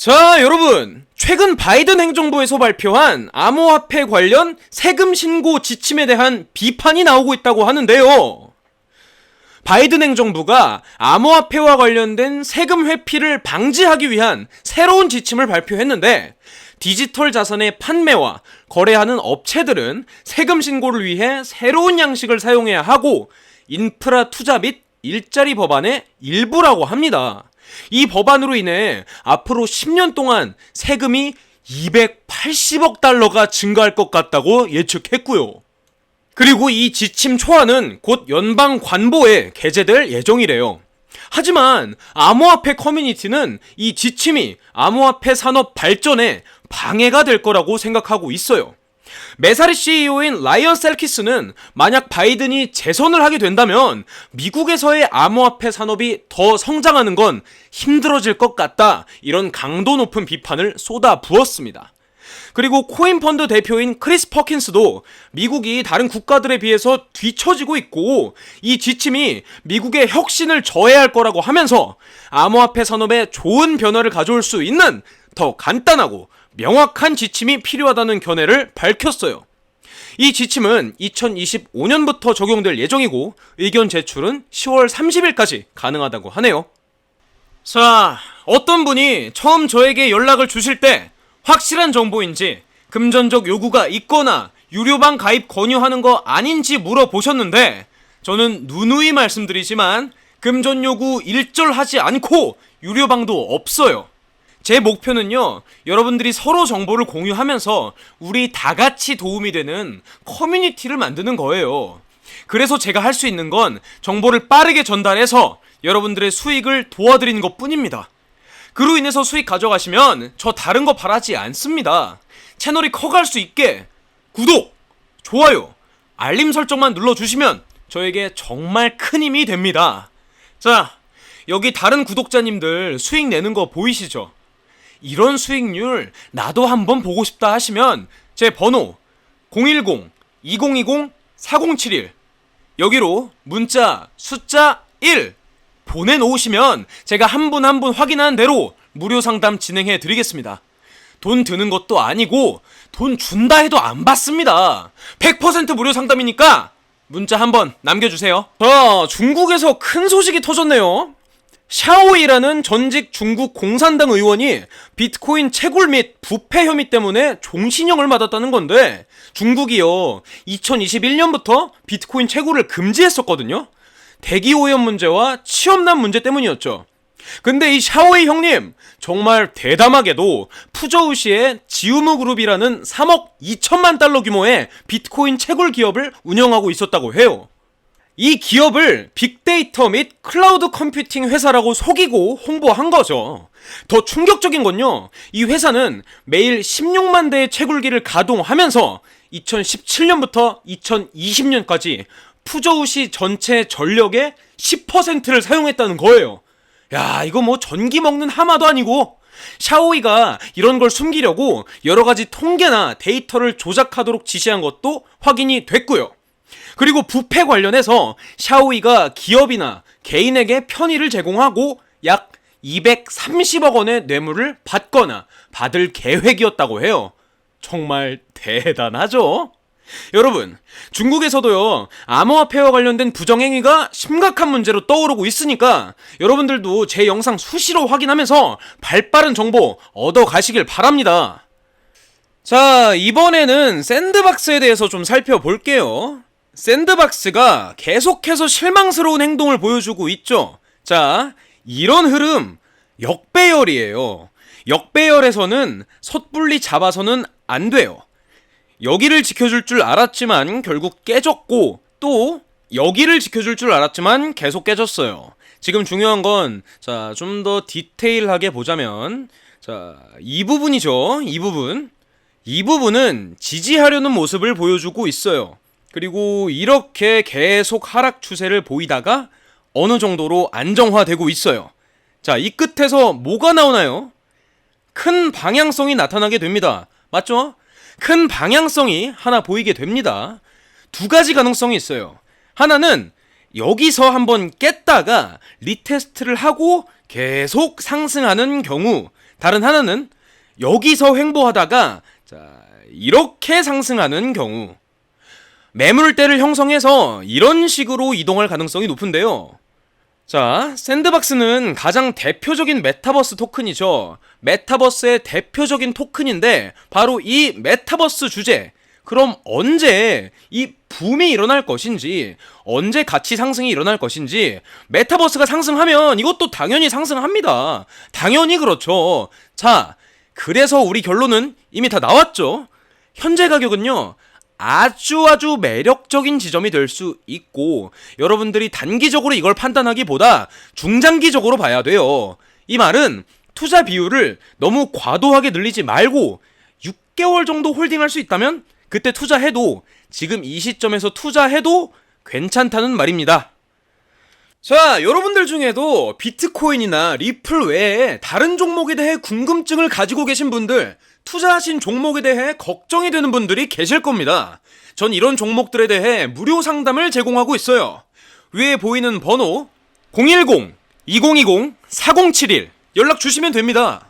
자, 여러분. 최근 바이든 행정부에서 발표한 암호화폐 관련 세금 신고 지침에 대한 비판이 나오고 있다고 하는데요. 바이든 행정부가 암호화폐와 관련된 세금 회피를 방지하기 위한 새로운 지침을 발표했는데 디지털 자산의 판매와 거래하는 업체들은 세금 신고를 위해 새로운 양식을 사용해야 하고 인프라 투자 및 일자리 법안의 일부라고 합니다. 이 법안으로 인해 앞으로 10년 동안 세금이 280억 달러가 증가할 것 같다고 예측했고요. 그리고 이 지침 초안은 곧 연방 관보에 게재될 예정이래요. 하지만 암호화폐 커뮤니티는 이 지침이 암호화폐 산업 발전에 방해가 될 거라고 생각하고 있어요. 메사리 CEO인 라이언 셀키스는 만약 바이든이 재선을 하게 된다면 미국에서의 암호화폐 산업이 더 성장하는 건 힘들어질 것 같다. 이런 강도 높은 비판을 쏟아 부었습니다. 그리고 코인펀드 대표인 크리스 퍼킨스도 미국이 다른 국가들에 비해서 뒤처지고 있고 이 지침이 미국의 혁신을 저해할 거라고 하면서 암호화폐 산업에 좋은 변화를 가져올 수 있는 더 간단하고 명확한 지침이 필요하다는 견해를 밝혔어요. 이 지침은 2025년부터 적용될 예정이고 의견 제출은 10월 30일까지 가능하다고 하네요. 자, 어떤 분이 처음 저에게 연락을 주실 때 확실한 정보인지 금전적 요구가 있거나 유료방 가입 권유하는 거 아닌지 물어보셨는데 저는 누누이 말씀드리지만 금전 요구 일절하지 않고 유료방도 없어요. 제 목표는요, 여러분들이 서로 정보를 공유하면서 우리 다 같이 도움이 되는 커뮤니티를 만드는 거예요. 그래서 제가 할 수 있는 건 정보를 빠르게 전달해서 여러분들의 수익을 도와드리는 것 뿐입니다. 그로 인해서 수익 가져가시면 저 다른 거 바라지 않습니다. 채널이 커갈 수 있게 구독, 좋아요, 알림 설정만 눌러주시면 저에게 정말 큰 힘이 됩니다. 자, 여기 다른 구독자님들 수익 내는 거 보이시죠? 이런 수익률 나도 한번 보고 싶다 하시면 제 번호 010-2020-4071 여기로 문자 숫자 1 보내놓으시면 제가 한 분 한 분 확인한 대로 무료 상담 진행해 드리겠습니다. 돈 드는 것도 아니고 돈 준다 해도 안 받습니다. 100% 무료 상담이니까 문자 한번 남겨주세요. 자, 중국에서 큰 소식이 터졌네요. 샤오이라는 전직 중국 공산당 의원이 비트코인 채굴 및 부패 혐의 때문에 종신형을 맞았다는 건데 중국이요. 2021년부터 비트코인 채굴을 금지했었거든요. 대기 오염 문제와 취업난 문제 때문이었죠. 근데 이 샤오이 형님 정말 대담하게도 푸저우시의 지우무 그룹이라는 3억 2천만 달러 규모의 비트코인 채굴 기업을 운영하고 있었다고 해요 이 기업을 빅데이터 및 클라우드 컴퓨팅 회사라고 속이고 홍보한 거죠. 더 충격적인 건요. 이 회사는 매일 16만 대의 채굴기를 가동하면서 2017년부터 2020년까지 푸저우시 전체 전력의 10%를 사용했다는 거예요. 야, 이거 뭐 전기 먹는 하마도 아니고 샤오이가 이런 걸 숨기려고 여러 가지 통계나 데이터를 조작하도록 지시한 것도 확인이 됐고요. 그리고 부패 관련해서 샤오이가 기업이나 개인에게 편의를 제공하고 약 230억 원의 뇌물을 받거나 받을 계획이었다고 해요. 정말 대단하죠? 여러분, 중국에서도요, 암호화폐와 관련된 부정행위가 심각한 문제로 떠오르고 있으니까 여러분들도 제 영상 수시로 확인하면서 발 빠른 정보 얻어 가시길 바랍니다. 자, 이번에는 샌드박스에 대해서 좀 살펴볼게요. 샌드박스가 계속해서 실망스러운 행동을 보여주고 있죠. 자, 이런 흐름 역배열이에요. 역배열에서는 섣불리 잡아서는 안 돼요. 여기를 지켜줄 줄 알았지만 결국 깨졌고 또 여기를 지켜줄 줄 알았지만 계속 깨졌어요. 지금 중요한 건, 자, 좀 더 디테일하게 보자면, 자, 이 부분이죠. 이 부분. 이 부분은 지지하려는 모습을 보여주고 있어요. 그리고 이렇게 계속 하락 추세를 보이다가 어느 정도로 안정화되고 있어요. 자, 이 끝에서 뭐가 나오나요? 큰 방향성이 나타나게 됩니다. 맞죠? 큰 방향성이 하나 보이게 됩니다. 두 가지 가능성이 있어요. 하나는 여기서 한번 깼다가 리테스트를 하고 계속 상승하는 경우 다른 하나는 여기서 횡보하다가 자, 이렇게 상승하는 경우 매물대를 형성해서 이런 식으로 이동할 가능성이 높은데요. 자, 샌드박스는 가장 대표적인 메타버스 토큰이죠. 메타버스의 대표적인 토큰인데 바로 이 메타버스 주제. 그럼 언제 이 붐이 일어날 것인지, 언제 가치 상승이 일어날 것인지, 메타버스가 상승하면 이것도 당연히 상승합니다. 당연히 그렇죠. 자, 그래서 우리 결론은 이미 다 나왔죠. 현재 가격은요. 아주 아주 매력적인 지점이 될 수 있고 여러분들이 단기적으로 이걸 판단하기보다 중장기적으로 봐야 돼요. 이 말은 투자 비율을 너무 과도하게 늘리지 말고 6개월 정도 홀딩할 수 있다면 그때 투자해도 지금 이 시점에서 투자해도 괜찮다는 말입니다. 자, 여러분들 중에도 비트코인이나 리플 외에 다른 종목에 대해 궁금증을 가지고 계신 분들, 투자하신 종목에 대해 걱정이 되는 분들이 계실 겁니다. 전 이런 종목들에 대해 무료 상담을 제공하고 있어요. 위에 보이는 번호 010-2020-4071 연락 주시면 됩니다.